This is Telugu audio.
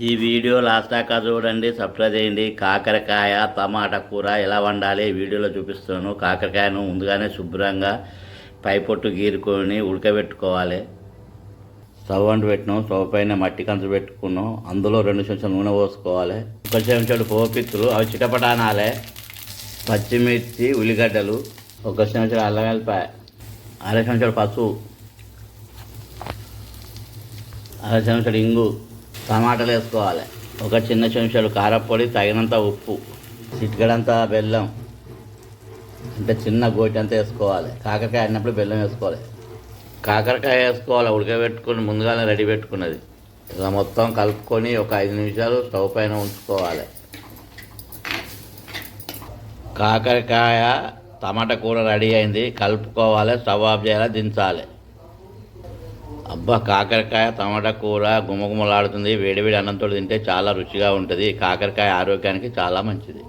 ఈ వీడియో లాస్ట్ దాకా చూడండి సబ్స్క్రైబ్ చేయండి. కాకరకాయ టమాటా కూర ఎలా వండాలి వీడియోలో చూపిస్తాను కాకరకాయను ముందుగానే శుభ్రంగా పై పొట్టు గీరుకొని ఉడకబెట్టుకోవాలి. స్టవ్ అంటు పెట్టినాం. స్టవ్ పైన మట్టి కంచు పెట్టుకున్నాం. అందులో రెండు చెంచాలు నూనె పోసుకోవాలి. ఒక చెంచాడు పోపిత్తులు అవి చిటపటానాలే. పచ్చిమిర్చి ఉల్లిగడ్డలు ఒక చెంచాడు అల్లం అర చెంచాడు పసుపు అర చెంచాడు ఇంగు టమాటాలు వేసుకోవాలి. ఒక చిన్న చెంచాడు కారపొడి తగినంత ఉప్పు చిటికడంత బెల్లం అంటే చిన్న గోటి అంతా వేసుకోవాలి. కాకరకాయ ఆడినప్పుడు బెల్లం వేసుకోవాలి. కాకరకాయ వేసుకోవాలి ఉడకబెట్టుకుని ముందుగానే రెడీ పెట్టుకున్నది. ఇలా మొత్తం కలుపుకొని ఒక ఐదు నిమిషాలు స్టవ్ పైన ఉంచుకోవాలి. కాకరకాయ టమాటా కూర రెడీ అయింది. కలుపుకోవాలి స్టవ్ ఆఫ్ చేయాలి దించాలి. అబ్బా కాకరకాయ టమాటా కూర గుమగుమలాడుతుంది వేడివేడి అన్నంతో తింటే చాలా రుచిగా ఉంటుంది. కాకరకాయ ఆరోగ్యానికి చాలా మంచిది.